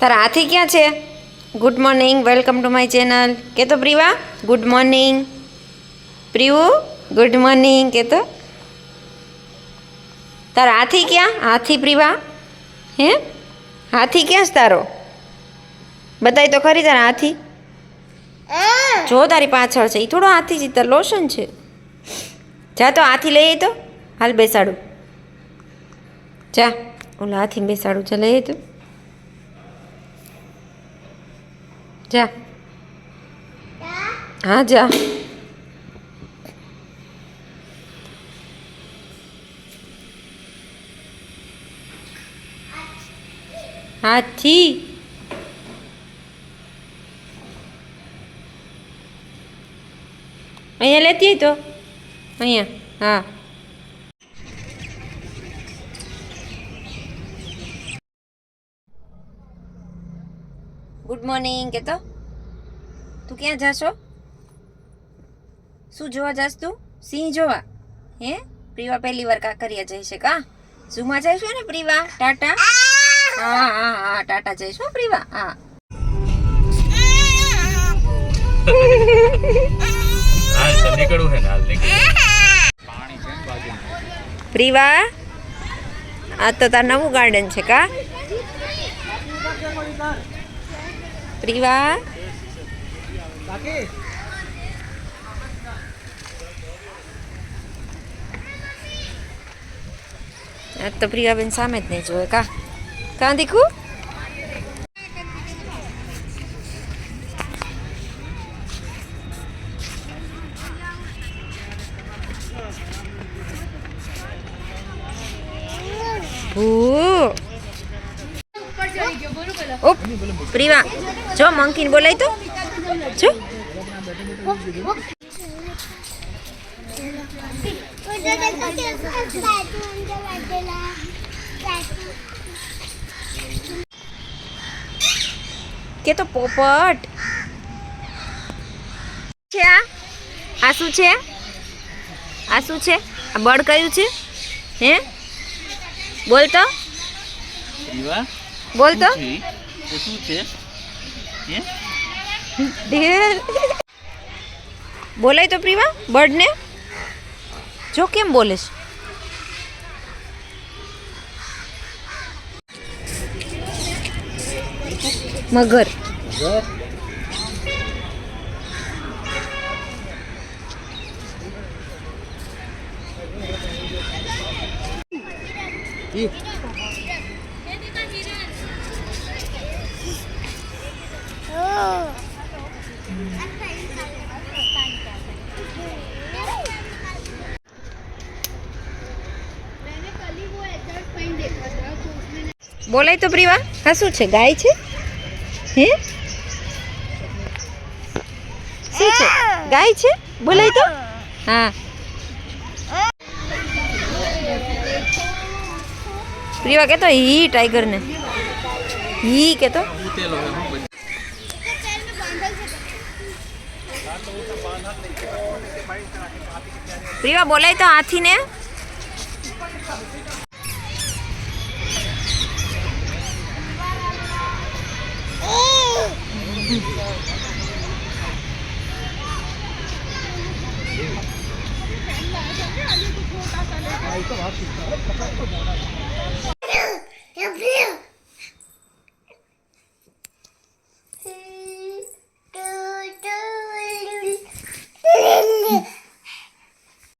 તારા હાથી ક્યાં છે? Good morning welcome to my channel કે તો Priva? Good morning Priyu good morning કે તો? તારા હાથી ક્યાં? હાથી પ્રિવા? હે? હાથી ક્યાં છે તારો? બતાય તો ખરી તારા હાથી. જો તારી પાછળ છે એ થોડો હાથી છે તાર લોશન છે. જા તો હાથી લઈ તો. હાલ બેસાડું. જા. ઓલા હાથી બેસાડું છે લઈ તો તું. જા. હા જા. હાથી. અહીંયા લેતી તો? અહીંયા. હા. ગુડ મોર્નિંગ કે તો તું ક્યાં જાશો? શું જોવા જાશ તું? સિંહ જોવા? હે? પ્રિવા પહેલી વાર કાંકરિયા જઈશે કા? ઝૂમાં જઈશું ને પ્રિવા? ટાટા? હા હા હા ટાટા જઈશું પ્રિવા હા. પ્રિવા આ તો તાર નવું ગાર્ડન છે કા? પ્રિવા આ તો પ્રિયાબેન સામે જ નહીં જોવે કા કાં દીકુ ભૂ ઓપ પ્રિવા, જો મંકીને બોલાય તો. જો. કે તો પોપટ. છે આ? આ શું છે? આ શું છે? આ બળ કયું છે? હે? બોલ તો. બોલ તો. શું છે? ઢેર. બોલાય તો પ્રીમા બર્ડને. જો કેમ બોલે છે મગર? બોલાય તો પ્રીવા. હા, શું છે? ગાય છે? હે? શું છે? ગાય છે? બોલાય તો. હા. પ્રીવા કહેતો હી ટાઈગર ને. હી કહેતો પ્રીવા બોલાય તો હાથીને. Gabriel!